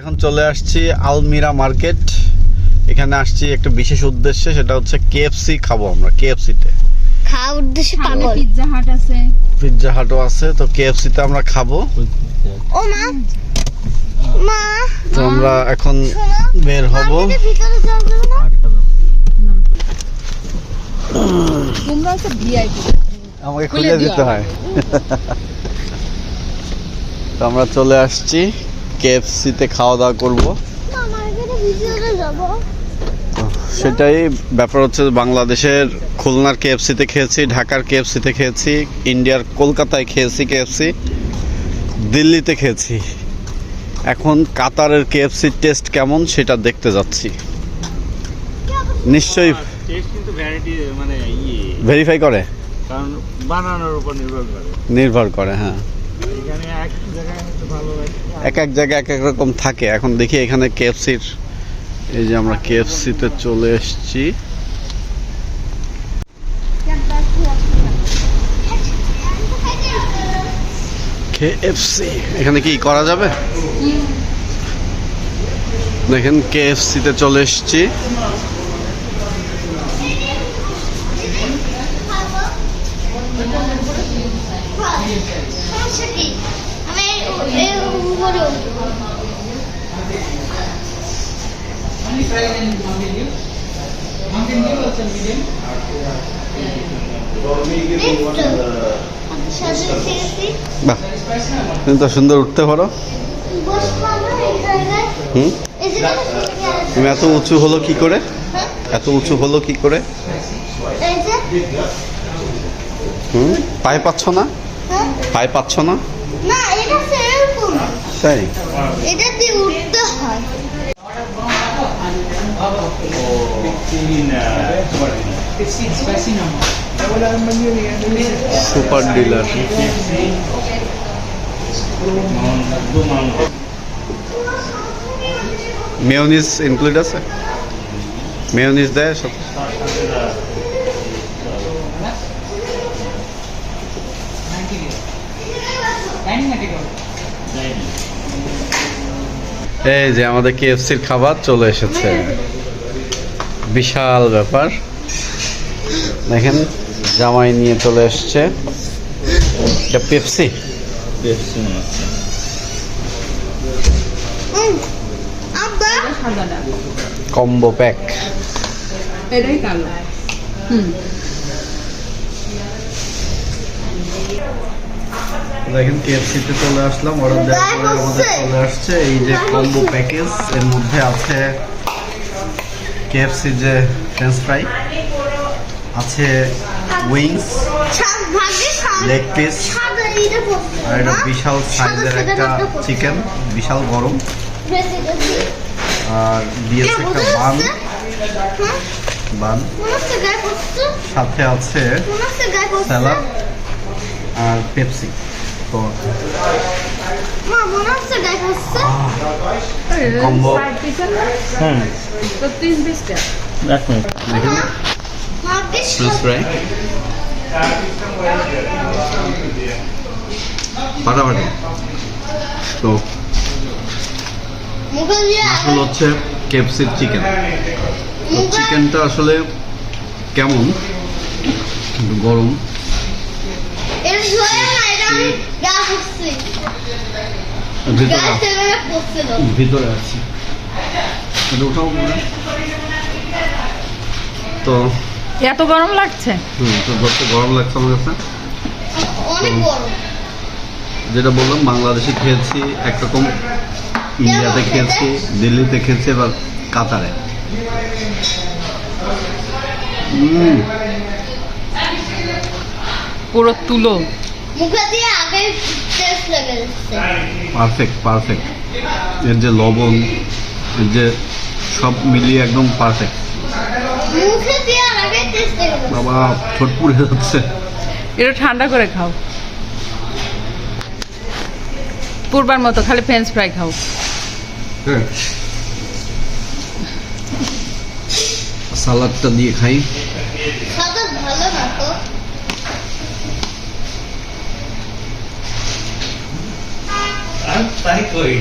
এখন চলে আসছি আলমিরা মার্কেট। এখানে আসছি একটা বিশেষ উদ্দেশ্যে সেটা হচ্ছে কেএফসি খাব আমরা কেএফসিতে খাওয়ার উদ্দেশ্যে পাগল পিৎজা হাট আছে। পিৎজা হাটও আছে তো কেএফসিতে আমরা খাব। ও মা মা। তো আমরা এখন বের হব। ভিতরে যাওয়া যাবে না। তোমরা হচ্ছে ভিআইপি আমাকে খুলে দিতে হয়। তো আমরা চলে আসছি। কেএফসিতে খাওয়া দাওয়া করব সেটাই ব্যাপার হচ্ছে বাংলাদেশের খুলনার কেএফসিতে খেয়েছি ঢাকার কেএফসিতে খেয়েছি ইন্ডিয়ার কলকাতায় খেয়েছি কেএফসি দিল্লিতে খেয়েছি। এখন কাতারের কেএফসির টেস্ট কেমন সেটা দেখতে যাচ্ছি। নিশ্চয়ই টেস্ট কিন্তু ভ্যারাইটি মানে ইয়ে। ভেরিফাই করে? কারণ বানানোর উপর নির্ভর করে। নির্ভর করে হ্যাঁ। এক এক জায়গায় এক এক রকম থাকে। এখন দেখি এখানে কেএফসির এই যে আমরা কেএফসিতে চলে এসেছি। কেএফসি এখানে কি করা যাবে? দেখেন কেএফসিতে চলে এসেছি। সমস্যা কি বাহ। তুমি তো সুন্দর উঠতে পারো। হুম। তুমি এত উঁচু হলো কি করে? হ্যাঁ? এত উঁচু হলো কি করে? এই যে, হুম? পায়ে পাচ্ছ না? হ্যাঁ? পায়ে পাচ্ছ না? না এটা সেরকম তাই? এটা দিয়ে উঠতে হয়। সুপার ডিলার মেয়নিজ ইনক্লুড আছে? মেয়নিজ দেয় সব? এই যে আমাদের কেএফসির খাবার চলে এসেছে। বিশাল ব্যাপার। দেখেন জামাই নিয়ে চলে এসছে। এটা পেপসি কম্বো প্যাক এটাই কালো। হুম। দেখেন কেএফসিতে চলে আসলাম অর্ডার দেওয়ার পরে আমাদের চলে আসছে। এই যে কম্বো প্যাকেজ এর মধ্যে আছে কেএফসি যে ফ্রেঞ্চ ফ্রাই আছে উইংস লেগ পিস আর এটা বিশাল সাইজের একটা চিকেন বিশাল গরম। আর দিয়েছে একটা বান? বান। সাথে আছে। স্যালাড আর পেপসি তো মা, মনে হচ্ছে গায়ে পড়ছে। Combo. হ্যাঁ তো তিন পিসটা এক মিনিট। দেখেন ভাগ্যে ফ্রেঞ্চ ফ্রাই ফাটাফাটি। তো আসলে হচ্ছে কেপসির চিকেন চিকেনটা আসলে কেমন? গরম। পড়ছে। ভিতরে আছে। উঠাও তো এত গরম লাগছে? হুম তো ধরতে গরম লাগছে আমার কাছে। যেটা বললাম বাংলাদেশে খেয়েছি একরকম ইন্ডিয়াতে খেয়েছি দিল্লিতে খেয়েছি এবার কাতারে। হুম। পুরো তুলো। মুখে দিয়ে আগে টেস্ট লেগে যাচ্ছে। পারফেক্ট পারফেক্ট এর যে লবণ এর যে সব মিলিয়ে একদম পারফেক্ট মুখে দিয়ে আগে টেস্ট লেগে যাচ্ছে। বাবা ঠোঁট পুড়ে যাচ্ছে। এটা ঠান্ডা করে খাও। পূর্বার মতো খালি ফ্রেঞ্চ ফ্রাই খাও। হ্যাঁ। সালাদটা দিয়ে খাই। সাদা ভালো না তো। তাই কই?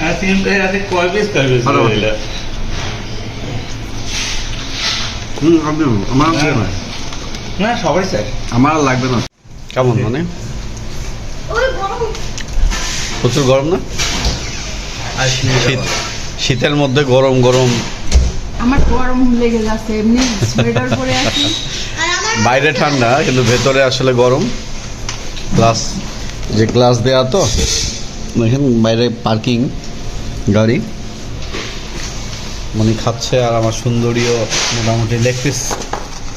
আর তিনটে কয় পিস কয় পিস হুম আপনি আমার না। না সবাই চাই আমার লাগবে না। কেমন মানে? প্রচুর গরম না? শীত শীতের মধ্যে গরম গরম। আমার গরম লেগে যাচ্ছে এমনি সোয়েটার পরে আছি। বাইরে ঠান্ডা কিন্তু ভেতরে আসলে গরম। প্লাস যে গ্লাস দেয়া তো দেখেন বাইরে পার্কিং। গাড়ি। মানে খাচ্ছে আর আমার সুন্দরীয় মোটামুটি লেগ পিস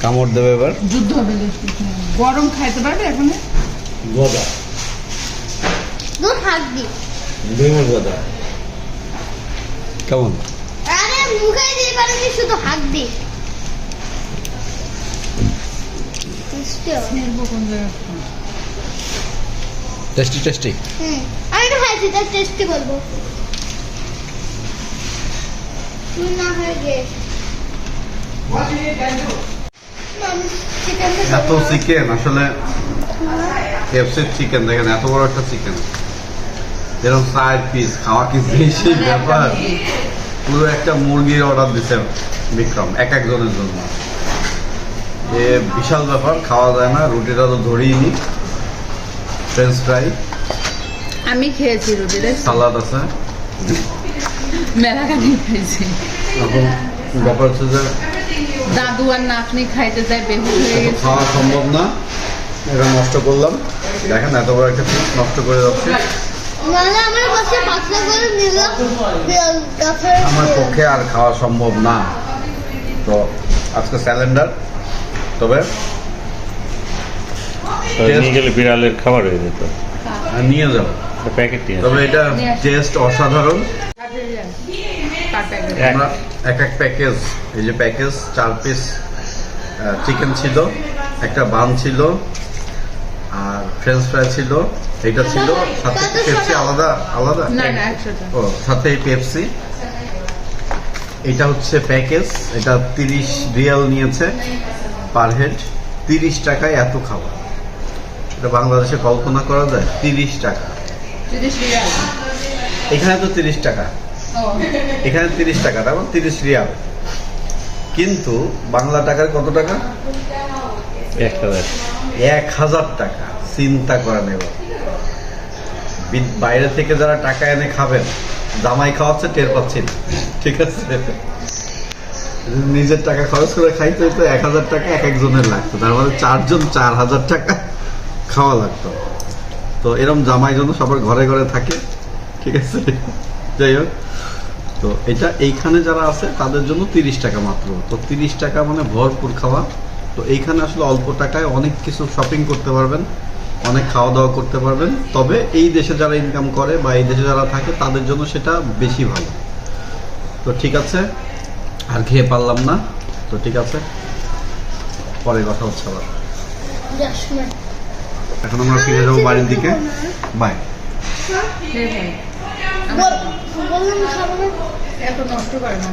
কামড় দেবে এবার। যুদ্ধ হবে গরম খাইতে পারবে এখন গদা। দি। ডিমের গদা। কেমন? আরে মুখে দিয়ে পারেনি শুধু হাত দি? টেস্টি টেস্টি হুম। আমি তার টেস্টি বলব। তুই না হয়ে গে। এত চিকেন আসলে কেএফসির চিকেন দেখেন এত বড় একটা চিকেন এরকম সাইড পিস খাওয়া কি বেশি ব্যাপার? পুরো একটা মুরগির অর্ডার দিছে বিক্রম এক একজনের জন্য। এ বিশাল ব্যাপার খাওয়া যায় না রুটিটা তো ধরেই নি। ফ্রেঞ্চ ফ্রাই আমি খেয়েছি রুটি সালাদ আছে? মেলা কাটি খাইছি। ব্যাপার হচ্ছে যে দাদু আর নাতনি খাইতে যায় বেহুশ হয়ে গেছে। খাওয়া সম্ভব না। এটা নষ্ট করলাম। দেখেন এত বড় একটা পিস নষ্ট করে যাচ্ছে। আমার তারপরে আমার পক্ষে আর খাওয়া সম্ভব না। তো আজকে স্যালেন্ডার তবে নিয়ে গেলে বিড়ালের খাবার হয়ে যেত। আর নিয়ে যাব। তবে এটা টেস্ট অসাধারণ। এক- এক এক প্যাকেজ এই যে প্যাকেজ চার পিস চিকেন ছিল একটা বান ছিল আর ফ্রেঞ্চ ফ্রাই ছিল এটা ছিল সাথে পেপসি আলাদা আলাদা? না না একশোটা। ও সাথে পেপসি এটা হচ্ছে প্যাকেজ এটা তিরিশ রিয়াল নিয়েছে পার হেড তিরিশ টাকায় এত খাবার। এটা বাংলাদেশে কল্পনা করা যায় তিরিশ টাকা। এখানে তো তিরিশ টাকা। এখানে তিরিশ টাকা তারপর তিরিশ রিয়াল। কিন্তু বাংলা টাকার কত টাকা? এক হাজার। টাকা। চিন্তা করেন এবার। বাইরে থেকে যারা টাকা এনে খাবেন জামাই খাওয়াচ্ছে টের পাচ্ছি না। ঠিক আছে? নিজের টাকা খরচ করে খাইতে হতো এক হাজার টাকা এক একজনের লাগতো। তার মানে চারজন চার হাজার টাকা খাওয়া লাগতো। তো এরম জামাই জন্য সবার ঘরে ঘরে থাকে, ঠিক আছে? যাই হোক, তো এটা এইখানে যারা আছে, তাদের জন্য তিরিশ টাকা মাত্র। তো তিরিশ টাকা মানে ভরপুর খাওয়া। তো এইখানে আসলে অল্প টাকায় অনেক কিছু শপিং করতে পারবেন, অনেক খাওয়া দাওয়া করতে পারবেন। তবে এই দেশে যারা ইনকাম করে বা এই দেশে যারা থাকে, তাদের জন্য সেটা বেশি ভালো। তো ঠিক আছে? আর খেয়ে পারলাম না। তো ঠিক আছে? পরে কথা হচ্ছে আবার। এখন আমরা ফিরে যাব বাড়ির দিকে। বাই। এত নষ্ট করে না।